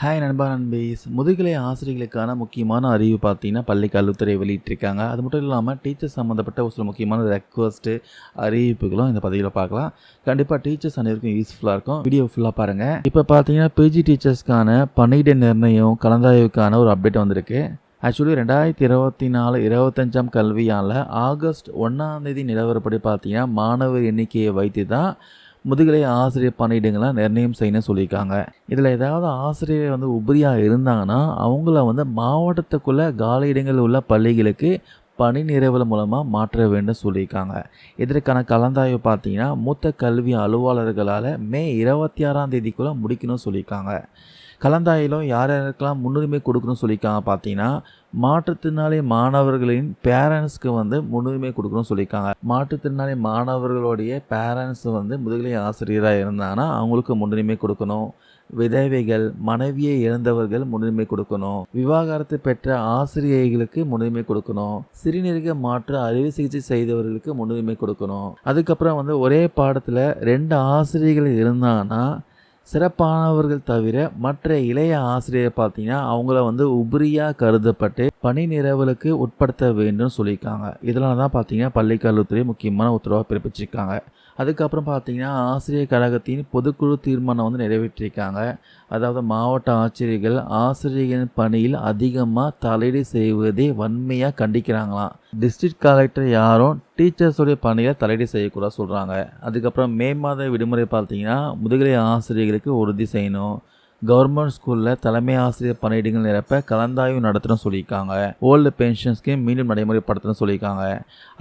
Hi நண்பா நண்பீஸ் முதுகலை ஆசிரியர்களுக்கான முக்கியமான அறிவு பார்த்தீங்கன்னா பள்ளி கல்வித்துறை வெளியிட்டிருக்காங்க. அது மட்டும் இல்லாமல் டீச்சர்ஸ் சம்மந்தப்பட்ட ஒரு சில முக்கியமான ரெக்வஸ்ட்டு அறிவிப்புகளும் இந்த பதிவில் பார்க்கலாம். கண்டிப்பாக டீச்சர்ஸ் அனைவருக்கும் யூஸ்ஃபுல்லாக இருக்கும். வீடியோ ஃபுல்லாக பாருங்கள் இப்போ பார்த்தீங்கன்னா பிஜி டீச்சர்ஸ்க்கான பணியிட நிர்ணயம் கலந்தாய்வுக்கான ஒரு அப்டேட் வந்திருக்கு. ஆக்சுவலி ரெண்டாயிரத்தி இருபத்தி நாலு இருபத்தஞ்சாம் கல்வியால் ஆகஸ்ட் ஒன்றாம் தேதி நிலவரப்படி பார்த்தீங்கன்னா மாணவர் எண்ணிக்கையை வைத்து தான் முதுகலை ஆசிரியர் பணியிடங்களை நிர்ணயம் செய்யணும்னு சொல்லியிருக்காங்க. இதில் ஏதாவது ஆசிரியர் வந்து உபரியாக இருந்தாங்கன்னா அவங்கள வந்து மாவட்டத்துக்குள்ளே காலியிடங்கள் உள்ள பள்ளிகளுக்கு பணி நிறைவல் மூலமாக மாற்ற வேண்டும் சொல்லியிருக்காங்க. இதற்கான கலந்தாய்வு பார்த்தீங்கன்னா மூத்த கல்வி அலுவலர்களால் மே இருபத்தி ஆறாம் தேதிக்குள்ளே முடிக்கணும்னு சொல்லியிருக்காங்க. கலந்தாயிலும் யார் யாருக்கெல்லாம் முன்னுரிமை கொடுக்கணும்னு சொல்லியிருக்காங்க பார்த்தீங்கன்னா மாற்றுத்திறனாளி மாணவர்களின் பேரண்ட்ஸ்க்கு வந்து முன்னுரிமை கொடுக்கணும்னு சொல்லியிருக்காங்க. மாற்றுத்திறனாளி மாணவர்களுடைய பேரண்ட்ஸ் வந்து முதுகலை ஆசிரியராக இருந்தாங்கன்னா அவங்களுக்கு முன்னுரிமை கொடுக்கணும். விதவைகள் மனைவியை இழந்தவர்கள் முன்னுரிமை கொடுக்கணும். விவாகரத்து பெற்ற ஆசிரியர்களுக்கு முன்னுரிமை கொடுக்கணும். சிறுநீரக மாற்று அறுவை சிகிச்சை செய்தவர்களுக்கு முன்னுரிமை கொடுக்கணும். அதுக்கப்புறம் வந்து ஒரே பாடத்தில் ரெண்டு ஆசிரியர்கள் இருந்தாங்கன்னா சிறப்பானவர்கள் தவிர மற்ற இளைய ஆசிரியர் பார்த்தீங்கன்னா அவங்கள வந்து உபரியாக கருதப்பட்டு பணி நிறவலுக்கு உட்படுத்த வேண்டும் சொல்லியிருக்காங்க. இதனால தான் பார்த்தீங்கன்னா பள்ளிக்கல்வித்துறை முக்கியமான உத்தரவாக பிறப்பிச்சிருக்காங்க. அதுக்கப்புறம் பார்த்தீங்கன்னா ஆசிரியர் கழகத்தின் பொதுக்குழு தீர்மானம் வந்து நிறைவேற்றியிருக்காங்க அதாவது மாவட்ட ஆசிரியர்கள் ஆசிரியர்களின் பணியில் அதிகமாக தலையீடு செய்வதை வன்மையாக கண்டிக்கிறாங்களாம். டிஸ்ட்ரிக்ட் கலெக்டர் யாரும் டீச்சர்ஸுடைய பணியில் தலையீடு செய்யக்கூடாது சொல்கிறாங்க அதுக்கப்புறம் மே மாத விடுமுறை பார்த்தீங்கன்னா முதுகலை ஆசிரியர்களுக்கு உறுதி செய்யணும். கவர்மெண்ட் ஸ்கூலில் தலைமை ஆசிரியர் பணியிடங்கள் நிரப்ப கலந்தாய்வு நடத்தணும் சொல்லியிருக்காங்க. ஓல்டு பென்ஷன் ஸ்கீம் மீண்டும் நடைமுறைப்படுத்தணும் சொல்லியிருக்காங்க.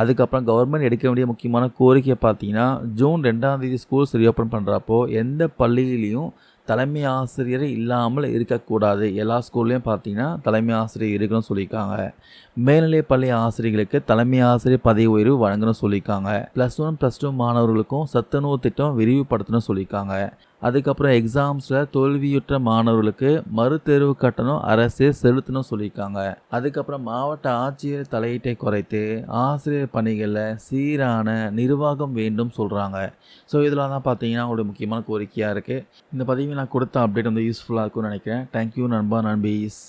அதுக்கப்புறம் கவர்மெண்ட் எடுக்க வேண்டிய முக்கியமான கோரிக்கை பார்த்தீங்கன்னா ஜூன் ரெண்டாம் தேதி ஸ்கூல்ஸ் ரீஓப்பன் பண்ணுறப்போ எந்த பள்ளியிலையும் தலைமை ஆசிரியர் இல்லாமல் இருக்கக்கூடாது. எல்லா ஸ்கூல்லையும் பார்த்தீங்கன்னா தலைமை ஆசிரியர் இருக்கணும்னு சொல்லியிருக்காங்க. மேல்நிலை பள்ளி ஆசிரியர்களுக்கு தலைமை ஆசிரியர் பதவி உயர்வு வழங்கணும்னு சொல்லியிருக்காங்க. ப்ளஸ் ஒன் ப்ளஸ் டூ மாணவர்களுக்கும் சத்துணவு திட்டம் விரிவுபடுத்தணும்னு சொல்லியிருக்காங்க. அதுக்கப்புறம் எக்ஸாம்ஸில் தோல்வியுற்ற மாணவர்களுக்கு மறுதேர்வு கட்டணம் அரசே செலுத்தணும் சொல்லியிருக்காங்க. அதுக்கப்புறம் மாவட்ட ஆட்சியர் தலையீட்டை குறைத்து ஆசிரியர் பணிகளில் சீரான நிர்வாகம் வேண்டும் சொல்கிறாங்க ஸோ இதெல்லாம் தான் பார்த்தீங்கன்னா அவங்களுடைய முக்கியமான கோரிக்கையாக இருக்குது இந்த பதிவை நான் கொடுத்த அப்டேட் வந்து யூஸ்ஃபுல்லாக இருக்கும்னு நினைக்கிறேன். தேங்க்யூ நண்பா நண்பீஸ்.